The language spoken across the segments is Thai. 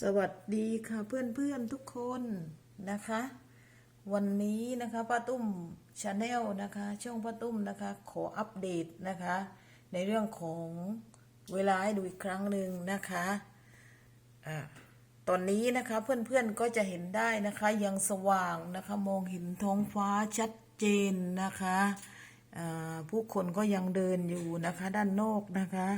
สวัสดีค่ะเพื่อนๆทุกคนนะคะ วันนี้นะคะป้าตุ้มชาแนลนะคะช่องป้าตุ้มนะคะ ขออัปเดตนะคะ ในเรื่องของเวลาให้ดูอีกครั้งหนึ่งนะคะอ่าตอนนี้นะคะเพื่อนๆก็จะเห็นได้นะคะยังสว่างนะคะมองเห็นท้องฟ้าชัดเจนนะคะผู้คนก็ยังเดินอยู่นะคะด้านนอกนะคะ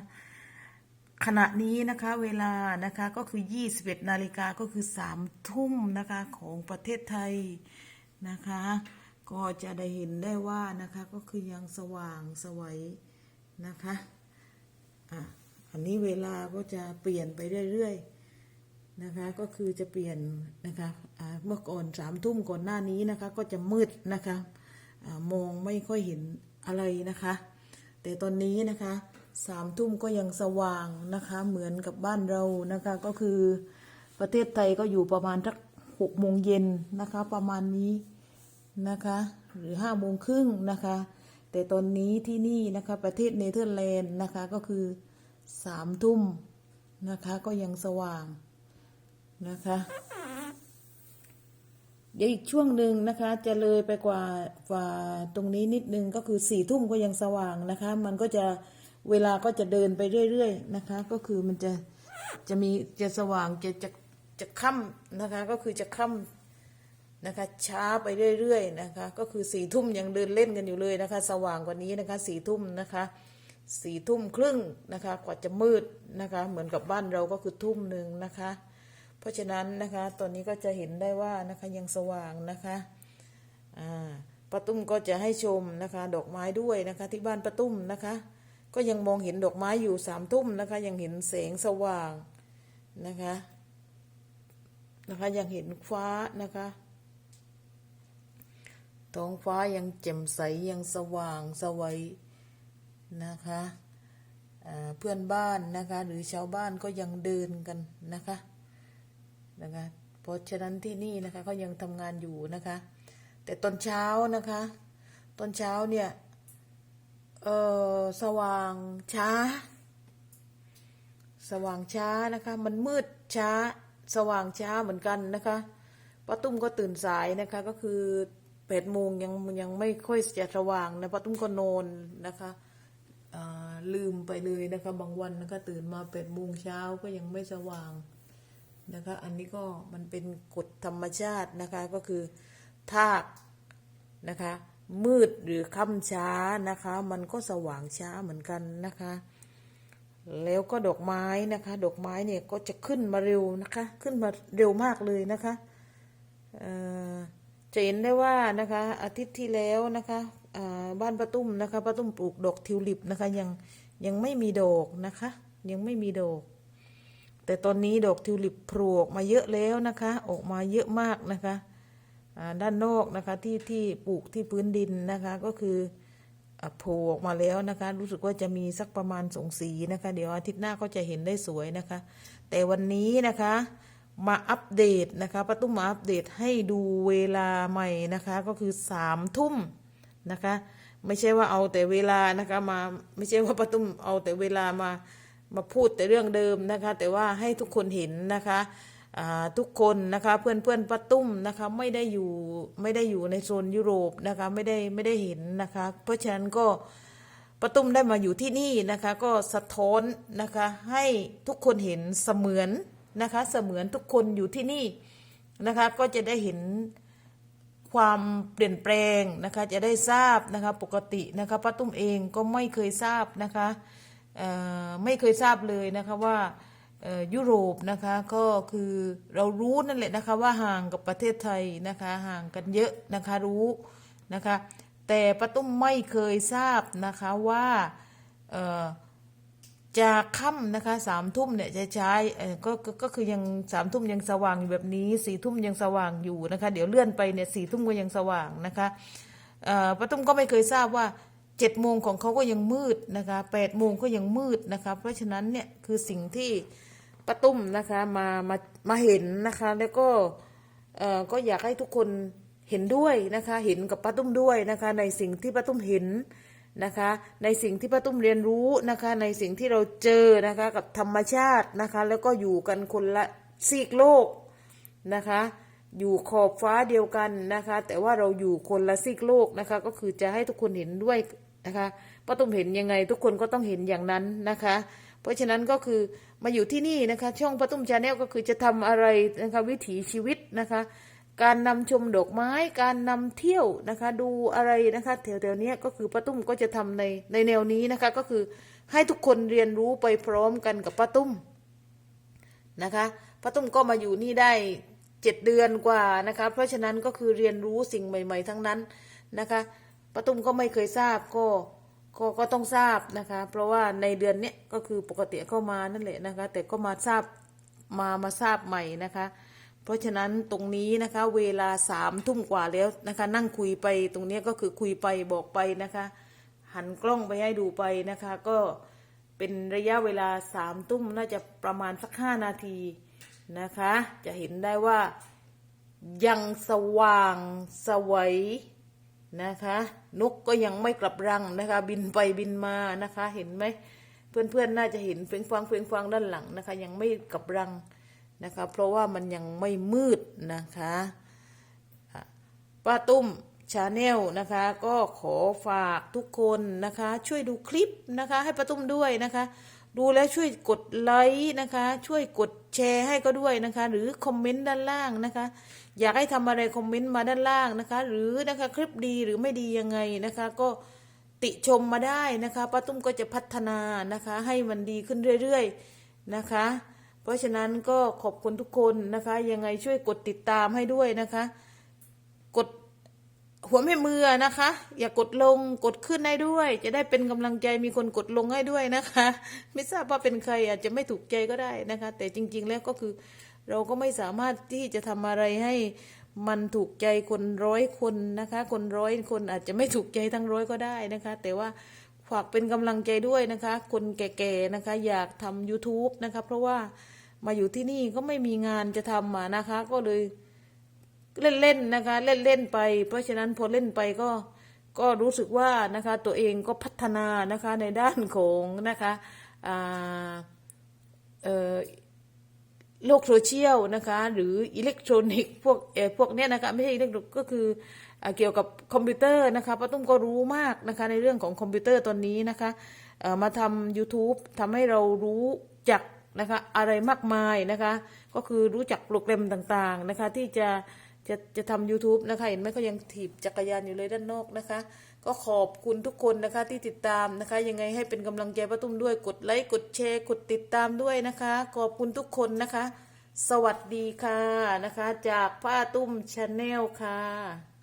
ขณะนี้นะคะเวลานะคะก็คือ 21 นาฬิกาก็คือ 3 ทุ่มนะคะของประเทศไทยนะคะ ก็จะได้เห็นได้ว่านะคะก็คือยังสว่างสวัยนะคะอะอันนี้เวลาก็จะเปลี่ยนไปเรื่อยๆนะคะก็คือจะเปลี่ยนนะคะอ่าเมื่อก่อนสามทุ่มก่อนหน้านี้นะคะก็จะมืดนะคะอามองไม่ค่อยเห็นอะไรนะคะ แต่ตอนนี้นะคะ สามทุ่มก็ยังสว่างนะคะ เหมือนกับบ้านเรานะคะ ก็คือประเทศไทยก็อยู่ประมาณสักหกโมงเย็นนะคะ ประมาณนี้นะคะ หรือห้าโมงครึ่งนะคะ แต่ตอนนี้ที่นี่นะคะ ประเทศเนเธอร์แลนด์นะคะก็คือสามทุ่มนะคะ ก็ยังสว่างนะคะเดี๋ยวอีกช่วงหนึ่งนะคะ จะเลยไปกว่ากว่าตรงนี้นิดนึงก็คือสี่ทุ่มก็ยังสว่างนะคะ มันก็จะ เวลาก็จะเดินไปเรื่อยๆนะคะ ก็คือมันจะจะมีจะสว่างจะจะจะค่ำนะคะ ก็คือจะค่ำนะคะ ช้าไปเรื่อยๆนะคะ ก็คือสี่ทุ่มยังเดินเล่นกันอยู่เลยนะคะ สว่างกว่านี้นะคะสี่ทุ่มนะคะสี่ทุ่มครึ่งนะคะ กว่าจะมืดนะคะ เหมือนกับบ้านเราก็คือทุ่มหนึ่งนะคะ เพราะฉะนั้นนะคะ ตอนนี้ก็จะเห็นได้ว่านะคะยังสว่างนะคะอ่าป้าตุ้มก็จะให้ชมนะคะ ดอกไม้ด้วยนะคะ ที่บ้านป้าตุ้มนะคะ ก็ยังมองเห็นดอกไม้อยู่สามทุ่มนะคะ ยังเห็นแสงสว่างนะคะนะคะยังเห็นฟ้านะคะท้องฟ้ายังแจ่มใสยังสว่างสวัยนะคะเพื่อนบ้านนะคะหรือชาวบ้านก็ยังเดินกันนะคะนะคะเพราะฉะนั้นที่นี่นะคะก็ยังทำงานอยู่นะคะ แต่ตอนเช้านะคะ ตอนเช้าเนี่ย เออสว่างช้า สว่างช้านะคะ มันมืดช้า สว่างช้าเหมือนกันนะคะป้าตุ้มก็ตื่นสายนะคะก็คือแปดโมงยังยังไม่ค่อยจะสว่างนะป้าตุ้มก็นอนนะคะลืมไปเลยนะคะบางวันนะคะตื่นมาแปดโมงเช้าก็ยังไม่สว่างนะคะ อันนี้ก็มันเป็นกฎธรรมชาตินะคะก็คือถ้านะคะ มืดหรือค่ำช้านะคะ มันก็สว่างช้าเหมือนกันนะคะ แล้วก็ดอกไม้นะคะ ดอกไม้เนี่ยก็จะขึ้นมาเร็วนะคะ ขึ้นมาเร็วมากเลยนะคะจะเห็นได้ว่านะคะ อาทิตย์ที่แล้วนะคะบ้านป้าตุ้มนะคะป้าตุ้มปลูกดอกทิวลิปนะคะ ยังยังไม่มีดอกนะคะ ยังไม่มีดอก แต่ตอนนี้ดอกทิวลิปโผล่ออกมาเยอะแล้วนะคะ ออกมาเยอะมากนะคะ ด้านนอกนะคะที่ที่ปลูกที่พื้นดินนะคะก็คือโผล่ออกมาแล้วนะคะ รู้สึกว่าจะมีสักประมาณสองสีนะคะ เดี๋ยวอาทิตย์หน้าก็จะเห็นได้สวยนะคะ แต่วันนี้นะคะมาอัปเดตนะคะป้าตุ้มมาอัปเดตให้ดูเวลาใหม่นะคะก็คือสามทุ่มนะคะ ไม่ใช่ว่าเอาแต่เวลานะคะมาไม่ใช่ว่าป้าตุ้มเอาแต่เวลามามาพูดแต่เรื่องเดิมนะคะ แต่ว่าให้ทุกคนเห็นนะคะ ทุกคนนะคะเพื่อนเพื่อนป้าตุ้มนะคะไม่ได้อยู่ไม่ได้อยู่ในโซนยุโรปนะคะไม่ได้ไม่ได้เห็นนะคะ เพราะฉะนั้นก็ป้าตุ้มได้มาอยู่ที่นี่นะคะก็สะท้อนนะคะให้ทุกคนเห็นเสมือนนะคะเสมือนทุกคนอยู่ที่นี่นะคะก็จะได้เห็นความเปลี่ยนแปลงนะคะจะได้ทราบนะคะปกตินะคะป้าตุ้มเองก็ไม่เคยทราบนะคะไม่เคยทราบเลยนะคะว่า ยุโรปนะคะก็คือเรารู้นั่นแหละนะคะว่าห่างกับประเทศไทยนะคะห่างกันเยอะนะคะรู้นะคะ แต่ป้าตุ้มไม่เคยทราบนะคะว่าจะค่ำนะคะสามทุ่มเนี่ยจะใช้ก็ก็คือยังสามทุ่มยังสว่างอยู่แบบนี้สี่ทุ่มยังสว่างอยู่นะคะเดี๋ยวเลื่อนไปเนี่ยสี่ทุ่มก็ยังสว่างนะคะป้าตุ้มก็ไม่เคยทราบว่าเจ็ดโมงของเขาก็ยังมืดนะคะแปดโมงก็ยังมืดนะคะ เพราะฉะนั้นเนี่ยคือสิ่งที่ ป้าตุ้มนะคะมามามาเห็นนะคะ แล้วก็เอ่อก็อยากให้ทุกคนเห็นด้วยนะคะ เห็นกับป้าตุ้มด้วยนะคะ ในสิ่งที่ป้าตุ้มเห็นนะคะ ในสิ่งที่ป้าตุ้มเรียนรู้นะคะ ในสิ่งที่เราเจอนะคะกับธรรมชาตินะคะ แล้วก็อยู่กันคนละซีกโลกนะคะ อยู่ขอบฟ้าเดียวกันนะคะ แต่ว่าเราอยู่คนละซีกโลกนะคะ ก็คือจะให้ทุกคนเห็นด้วยนะคะป้าตุ้มเห็นยังไงทุกคนก็ต้องเห็นอย่างนั้นนะคะ เพราะฉะนั้นก็คือมาอยู่ที่นี่นะคะ ช่องป้าตุ้มชาแนลก็คือจะทำอะไรนะคะวิถีชีวิตนะคะ การนำชมดอกไม้ การนำเที่ยวนะคะ ดูอะไรนะคะแถวๆนี้ก็คือป้าตุ้มก็จะทำในในแนวนี้นะคะ ก็คือให้ทุกคนเรียนรู้ไปพร้อมกันกับป้าตุ้มนะคะป้าตุ้มก็มาอยู่นี่ได้เจ็ดเดือนกว่านะคะ เพราะฉะนั้นก็คือเรียนรู้สิ่งใหม่ ๆ ทั้งนั้นนะคะป้าตุ้มก็ไม่เคยทราบก็ ก็ก็ต้องทราบนะคะ เพราะว่าในเดือนเนี้ยก็คือปกติเข้ามานั่นแหละนะคะ แต่ก็มาทราบมามาทราบใหม่นะคะ เพราะฉะนั้นตรงนี้นะคะ เวลาสามทุ่มกว่าแล้วนะคะ นั่งคุยไปตรงเนี้ยก็คือคุยไปบอกไปนะคะ หันกล้องไปให้ดูไปนะคะ ก็เป็นระยะเวลาสามตุ้มน่าจะประมาณสักห้านาทีนะคะ จะเห็นได้ว่ายังสว่างสวัย นะคะ นกก็ยังไม่กลับรังนะคะ บินไปบินมานะคะ เห็นไหมเพื่อนๆน่าจะเห็นเฟียงฟังเฟียงฟังด้านหลังนะคะ ยังไม่กลับรังนะคะ เพราะว่ามันยังไม่มืดนะคะป้าตุ้มชาแนลนะคะ ก็ขอฝากทุกคนนะคะ ช่วยดูคลิปนะคะ ให้ป้าตุ้มด้วยนะคะ ดูแล้วช่วยกดไลค์นะคะ ช่วยกดแชร์ให้ก็ด้วยนะคะ หรือคอมเมนต์ด้านล่างนะคะ อยากให้ทำอะไรคอมเมนต์มาด้านล่างนะคะ หรือนะคะคลิปดีหรือไม่ดียังไงนะคะ ก็ติชมมาได้นะคะป้าตุ้มก็จะพัฒนานะคะ ให้มันดีขึ้นเรื่อยๆนะคะ เพราะฉะนั้นก็ขอบคุณทุกคนนะคะ ยังไงช่วยกดติดตามให้ด้วยนะคะ กด หัวแม่มือนะคะ อย่ากดลงกดขึ้นได้ด้วย จะได้เป็นกำลังใจมีคนกดลงให้ด้วยนะคะ ไม่ทราบว่าเป็นใครอาจจะไม่ถูกใจก็ได้นะคะ แต่จริง ๆ แล้วก็คือ เราก็ไม่สามารถที่จะทำอะไรให้มันถูกใจคนร้อยคนนะคะ คนร้อยคนอาจจะไม่ถูกใจทั้งร้อยก็ได้นะคะ แต่ว่าฝากเป็นกำลังใจด้วยนะคะ คนแก่ๆนะคะ อยากทำ YouTube นะคะ เพราะว่ามาอยู่ที่นี่ก็ไม่มีงานจะทำมานะคะ ก็เลย เล่นๆนะคะ เล่นๆไป เพราะฉะนั้นพอเล่นไปก็ก็รู้สึกว่านะคะตัวเองก็พัฒนานะคะในด้านของนะคะเออโลกโซเชียลนะคะหรืออิเล็กทรอนิกส์พวกเอพวกเนี้ยนะคะไม่ใช่อิเล็กทรอนิกส์ก็คืออเกี่ยวกับคอมพิวเตอร์นะคะป้าตุ้มก็รู้มากนะคะในเรื่องของคอมพิวเตอร์ตอนนี้นะคะมาทำ YouTube ทำให้เรารู้จักนะคะอะไรมากมายนะคะก็คือรู้จักโปรแกรมต่างๆนะคะที่จะ จะจะทำ YouTube นะคะเห็นไหมเขายังถีบจักรยานอยู่เลยด้านนอกนะคะ ก็ขอบคุณทุกคนนะคะที่ติดตามนะคะ ยังไงให้เป็นกำลังใจป้าตุ้มด้วยกดไลค์กดแชร์กดติดตามด้วยนะคะ ขอบคุณทุกคนนะคะ สวัสดีค่ะนะคะ จากป้าตุ้มชาแนลค่ะ